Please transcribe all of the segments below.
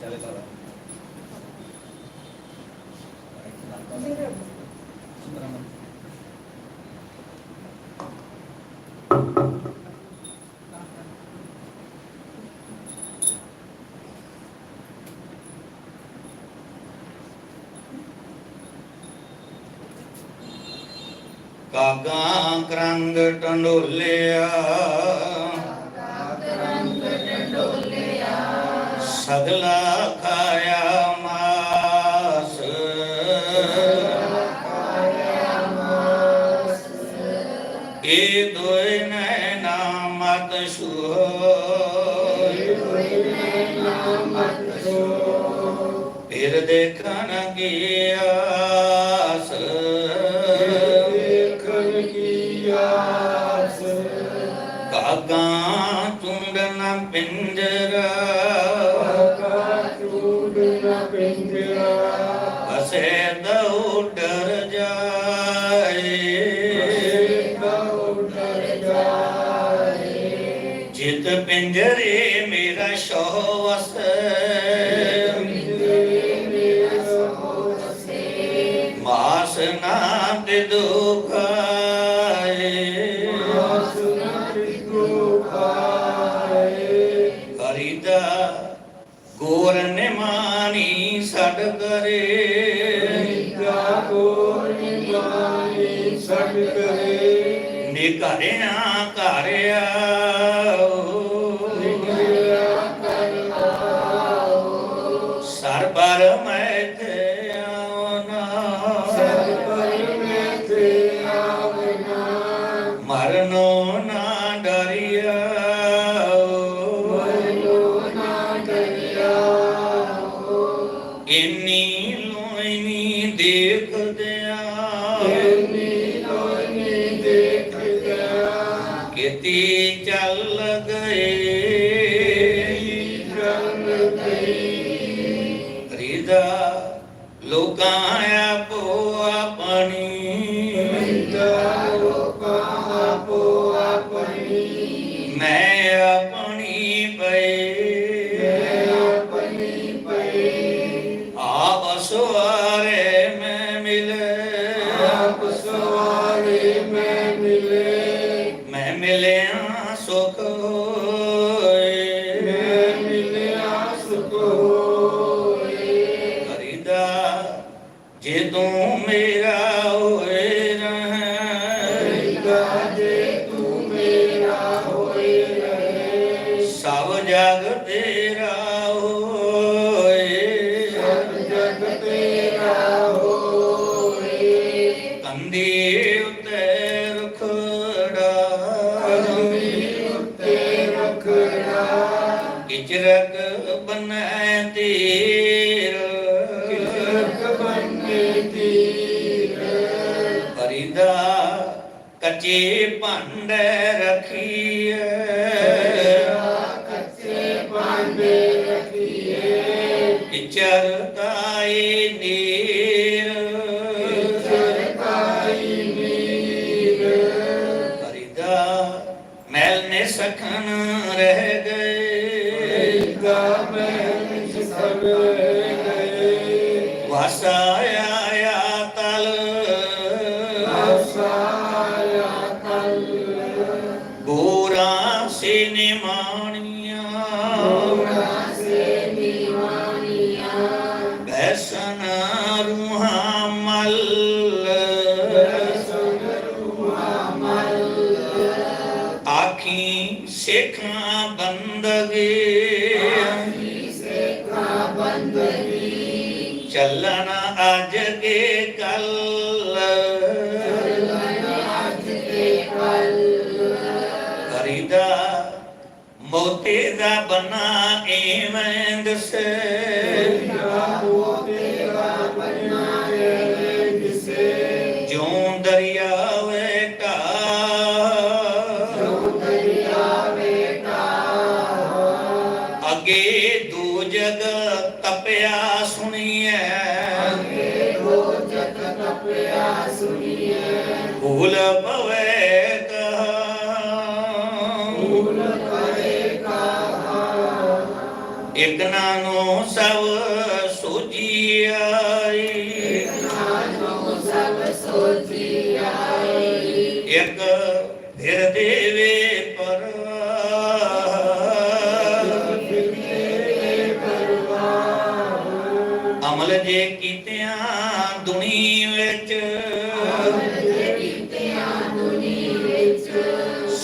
ਚੱਲੇ ਕਰ ਕਾਗਾ ਕਰੰਗ ਟੰਡੋਲਿਆ। ਸਗਲਾ ਖਾਇਆ ਮਾਸ। ਇਹ ਦੋਇ ਨੈਣਾ ਮਤ ਸੁ ਫਿਰ ਦੇਖਣ ਕੀ ਆਸ ਦੇਖਣ ਕੀ ਆਸ। ਕਾਗਾ ਚੁੰਡਨ ਪਿੰਜਰਾ। ਅਸੇ ਦਉ ਡਰ ਜਾਏ। ਕਉ ਜਿਤ ਪਿੰਜਰੇ ਮੇਰਾ ਸ਼ੋਹ ਵਸੇ। ਮਾਸ ਨਾ ਤੇ ਦੁਖ ਕਰੇ ਨਿਕਰਿਆ ਘਰ ਆਓ ਗਏ ਜਲ ਗਈ ਰਿਦਾ ਲੋਕਾਂ ਆਪੋ ਆਪਣੀ ਮਿੰਦਾ ਲੋਕਾਂ ਆਪੋ ਆਪਣੀ ਮੈਂ ਆਪਣੀ ਪਈ ਮੈਂ ਆਪਣੀ ਪਈ ਆਪ ਤੂੰ ਮੇਰਾ ਇਚਰਤਾਈ ਨੀਰ ਚਰਕਾਈ ਨੀਰ ਹਰਿਦਾ ਮੈਲ ਨੇ ਸਖਨ ਰਹਿ ਗਏ ਗਾ ਮੈਂ ਸਭ ਗਏ ਵਸਾਇਆ ਆਖੀ ਸਿੱਖਾਂ ਬੰਦਗੀ? ਸੇ ਕਾ ਬੰਦਗੀ ਚੱਲਣ ਅੱਜ ਕੇ ਕੱਲ। ਅੱਜ ਤੇ ਕੱਲ ਹਰਿਦਾ ਮੋਤੇ ਦਾ ਬਨਾ ਐਵੇਂ ਦਸੇ। ਤੇਰਾ ਹੋ ਅੱਗੇ ਦੂ ਜਗ ਤਪਿਆ ਸੁਣੀਐ। ਅੱਗੇ ਹੋ ਜਗ ਤਪਿਆ ਸੁਣੀਏ ਭੂਲ ਪਵੇ ਕਹਾ। ਭੂਲ ਨਾਨੋ ਸਭ ਸੋਜੀ ਆਈ ਨਾਨੋ ਸਭ ਸੋਜੀ ਆਈ ਇਕ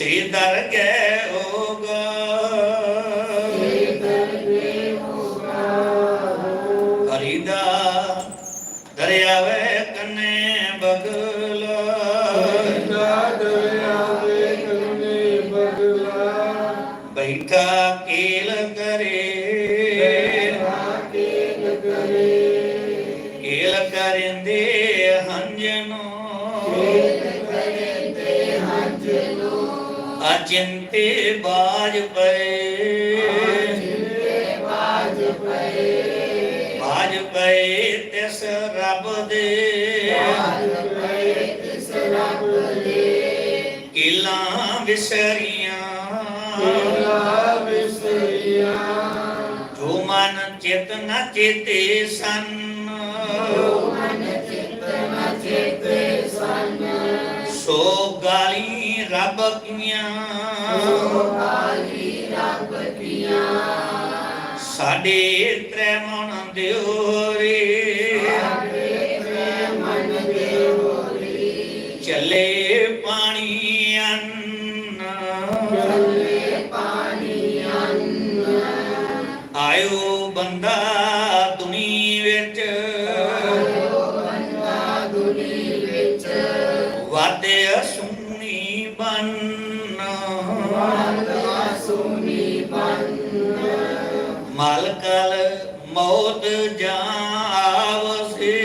ਸੇ ਦਰ ਗਏ ਹੋਗਾ ਹੋਗਾ ਹਰੀਦਾ ਦਰਿਆਵੇ ਕੰਨੇ ਬਗਲਾ। ਬੈਠਾ ਕੇਲ ਅਚਿੰਤੇ ਬਾਜ ਪਏ। ਬਾਜ ਪਏ ਤਿਸ ਰੱਬ ਦੇ। ਕੀਲਾਂ ਵਿਸਰੀਆਂ। ਜੋ ਮਨ ਚਿਤ ਨ ਚੇਤੇ ਸਨ। ਸੋ ਗਾਲੀ ਰੱਬ ਕੀਆਂ। ਸਾਡੇ ਤ੍ਰੈ ਮਨ ਦਿਓਰੇ। ਚੱਲੇ ਪਾਣੀ ਅੰਨ। ਆਇਓ ਬੰਦਾ ਮਾਲਕਲ ਮੌਤ ਜਾਵਸੇ।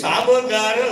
ਸਭ ਦਰਵਾਜੇ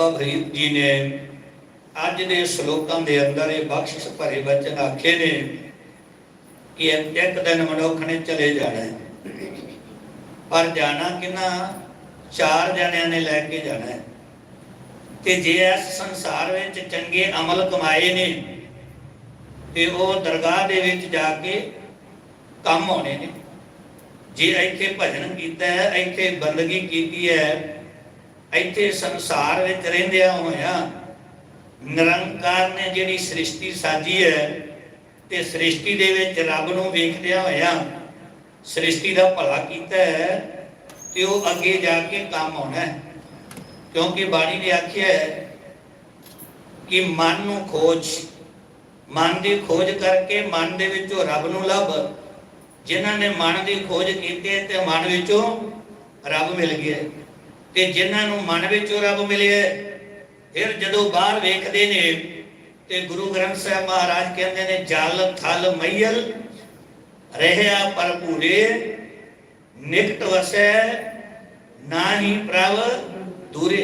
ਬਾਬਾ ਫਰੀਦ ਜੀ ਨੇ? ਅੱਜ ਦੇ ਸ਼ਲੋਕਾਂ ਦੇ ਅੰਦਰ ਇਹ ਬਖਸ਼ਿਸ਼ ਭਰੇ ਬਚਨ ਆਖੇ ਨੇ ਕਿ ਇੱਕ ਦਿਨ ਮਨੁੱਖ ਨੇ ਚਲੇ ਜਾਣਾ ਹੈ। ਪਰ ਜਾਣਾ ਕਿਨਾ? ਚਾਰ ਜਣਿਆਂ ਨੇ ਲੈ ਕੇ ਜਾਣਾ ਹੈ। ਤੇ ਜੇ ਇਸ ਸੰਸਾਰ ਵਿੱਚ ਚੰਗੇ ਅਮਲ ਕਮਾਏ ਨੇ, ਤੇ ਉਹ ਦਰਗਾਹ ਦੇ ਵਿੱਚ ਜਾ ਕੇ ਕੰਮ ਹੋਣੇ ਨੇ। ਜੇ ਇੱਥੇ ਭਜਨ ਕੀਤਾ ਹੈ, ਇੱਥੇ ਬੰਦਗੀ ਕੀਤੀ ਹੈ ਇੱਥੇ ਸੰਸਾਰ ਵਿੱਚ ਰਹਿੰਦਿਆਂ ਹੋਇਆਂ ਨਿਰੰਕਾਰ ਨੇ ਜਿਹੜੀ ਸ੍ਰਿਸ਼ਟੀ ਸਾਜੀ ਹੈ ਤੇ ਸ੍ਰਿਸ਼ਟੀ ਦੇ ਵਿੱਚ ਰੱਬ ਨੂੰ ਵੇਖਦਿਆਂ ਹੋਇਆਂ ਸ੍ਰਿਸ਼ਟੀ ਦਾ ਭਲਾ ਕੀਤਾ ਹੈ ਤੇ ਉਹ ਅੱਗੇ ਜਾ ਕੇ ਕੰਮ ਆਉਣਾ ਹੈ। ਕਿਉਂਕਿ ਬਾਣੀ ਨੇ ਆਖਿਆ ਹੈ ਕਿ ਮਨ ਨੂੰ ਖੋਜ, ਮਨ ਦੀ ਖੋਜ ਕਰਕੇ ਮਨ ਦੇ ਵਿੱਚੋਂ ਰੱਬ ਨੂੰ ਲੱਭ। ਜਿਨ੍ਹਾਂ ਨੇ ਮਨ ਦੀ ਖੋਜ ਕੀਤੀ ਹੈ ਤੇ ਮਨ ਵਿੱਚੋਂ ਰੱਬ ਮਿਲ ਗਿਆ ਤੇ ਜਿਨ੍ਹਾਂ ਨੂੰ ਮਨ ਵਿੱਚੋਂ ਰੱਬ ਮਿਲਿਆ ਫਿਰ ਜਦੋਂ ਬਾਹਰ ਵੇਖਦੇ ਨੇ ਤੇ ਗੁਰੂ ਗ੍ਰੰਥ ਸਾਹਿਬ ਮਹਾਰਾਜ ਕਹਿੰਦੇ ਨੇ, ਜਲ, ਥਲ ਮਈਲ ਰਹਿਆ ਭਰਪੂਰੇ, ਨਿਕਟ ਵਸੈ, ਨਾਹੀ ਪ੍ਰਭ ਦੂਰੇ।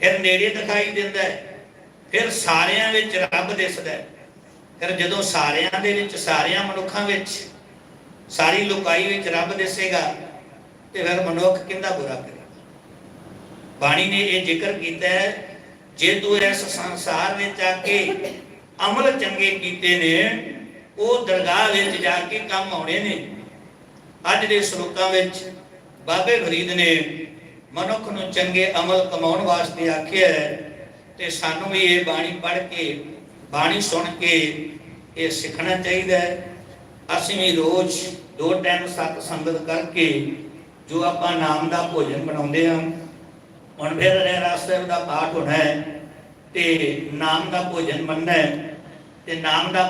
ਫਿਰ ਨੇੜੇ ਦਿਖਾਈ ਦਿੰਦਾ ਹੈ, ਫਿਰ ਸਾਰਿਆਂ ਵਿੱਚ ਰੱਬ ਦਿਸਦਾ ਹੈ। ਫਿਰ ਜਦੋਂ ਸਾਰਿਆਂ ਦੇ ਵਿੱਚ, ਸਾਰਿਆਂ ਮਨੁੱਖਾਂ ਵਿੱਚ, ਸਾਰੀ ਲੋਕਾਈ ਵਿੱਚ ਰੱਬ ਦਿਸੇਗਾ, ਤੇ ਫਿਰ ਮਨੁੱਖ ਕਿੰਦਾ ਬੁਰਾ ਕਰੇ? ਬਾਣੀ ਨੇ ਇਹ ਜ਼ਿਕਰ ਕੀਤਾ ਹੈ, ਜੇ ਤੂੰ ਇਸ ਸੰਸਾਰ ਵਿੱਚ ਆ ਕੇ ਅਮਲ ਚੰਗੇ ਕੀਤੇ ਨੇ, ਉਹ ਦਰਗਾਹ ਵਿੱਚ ਜਾ ਕੇ ਕੰਮ ਆਉਣੇ ਨੇ। ਅੱਜ ਦੇ ਸ਼ਲੋਕਾਂ ਵਿੱਚ ਬਾਬੇ ਫਰੀਦ ਨੇ ਮਨੁੱਖ ਨੂੰ ਚੰਗੇ ਅਮਲ ਕਮਾਉਣ ਵਾਸਤੇ ਆਖਿਆ ਹੈ ਤੇ ਸਾਨੂੰ ਵੀ ਇਹ ਬਾਣੀ ਪੜ੍ਹ ਕੇ, ਬਾਣੀ ਸੁਣ ਕੇ ਇਹ ਸਿੱਖਣਾ ਚਾਹੀਦਾ ਹੈ। ਅਸੀਂ ਵੀ ਰੋਜ਼ ਦੋ ਟਾਈਮ ਸਤ ਸੰਗਤ ਕਰਕੇ ਜੋ ਆਪਾਂ ਨਾਮ ਦਾ ਭੋਜਨ ਬਣਾਉਂਦੇ ਹਾਂ ਹੁਣ ਫਿਰ ਰਹਿਰਾਸ ਸਾਹਿਬ ਦਾ ਪਾਠ ਹੋਣਾ ਹੈ ਤੇ ਨਾਮ ਦਾ ਭੋਜਨ ਬਣਨਾ ਹੈ ਤੇ ਨਾਮ ਦਾ